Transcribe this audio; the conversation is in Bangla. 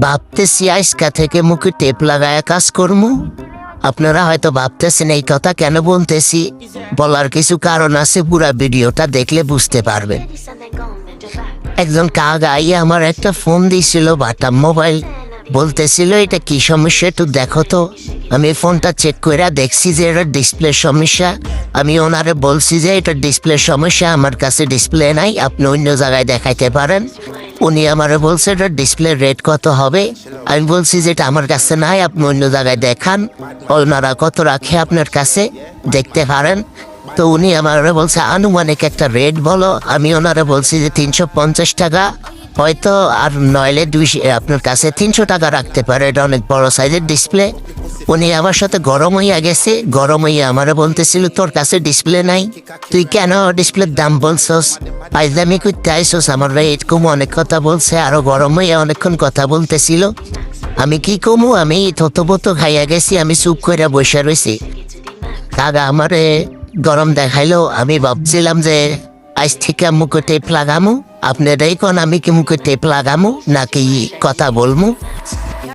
ভাবতেছি আইসকা থেকে মুখে টেপ লাগায় কাজ করমু। আপনারা হয়তো ভাবতেছেন এই কথা কেন বলতেছি? বলার কিছু কারণ আছে, পুরা ভিডিওটা দেখলে বুঝতে পারবেন। একজন কাগাই আমার একটা ফোন দিয়েছিল বাটা মোবাইল। বলতেছিল, এটা কি সমস্যা? একটু দেখো তো। আমি ফোনটা চেক করে দেখছি যে এটা ডিসপ্লে সমস্যা। আমি ওনারে বলছি যে, এটা ডিসপ্লে সমস্যা, আমার কাছে ডিসপ্লে নাই, আপনি অন্য জায়গায় দেখাইতে পারেন। উনি আমারে বলছে এটা ডিসপ্লে রেট কত হবে? আমি বলছি যে এটা আমার কাছে নাই, আপনি অন্য জায়গায় দেখান। ওনারা কত রাখে আপনার কাছে? দেখতে পারেন। তো উনি আমার বলছে, আনুমানিক একটা রেট বলো। আমি ওনারা বলছি যে, তিনশো পঞ্চাশ টাকা। হয়তো আর নইলে দুইশো, আপনার কাছে তিনশো টাকা রাখতে পারে। এটা অনেক বড় সাইজের ডিসপ্লে উনি আমার সাথে গরম হইয়া গেছে গরম হইয়া আমার বলতেছিল, তোর কাছে ডিসপ্লে নাই? তুই কেন ডিসপ্লের দাম বলছস? আইজামি করতে আইসস আমার রেট কম অনেক কথা বলছে, আরও গরম হইয়া অনেকক্ষণ কথা বলতেছিল। আমি কি কমু? আমি থতবত খাইয়া গেছি, আমি চুপ করে বসে রয়েছি দাদা আমারে গরম দেখাইলো, আমি ভাবছিলাম যে, আজ থেকে মুখে টেপ লাগামু? আপনারাই কোন আমি কি মুখে টেপ লাগামু, নাকি কথা বলমু?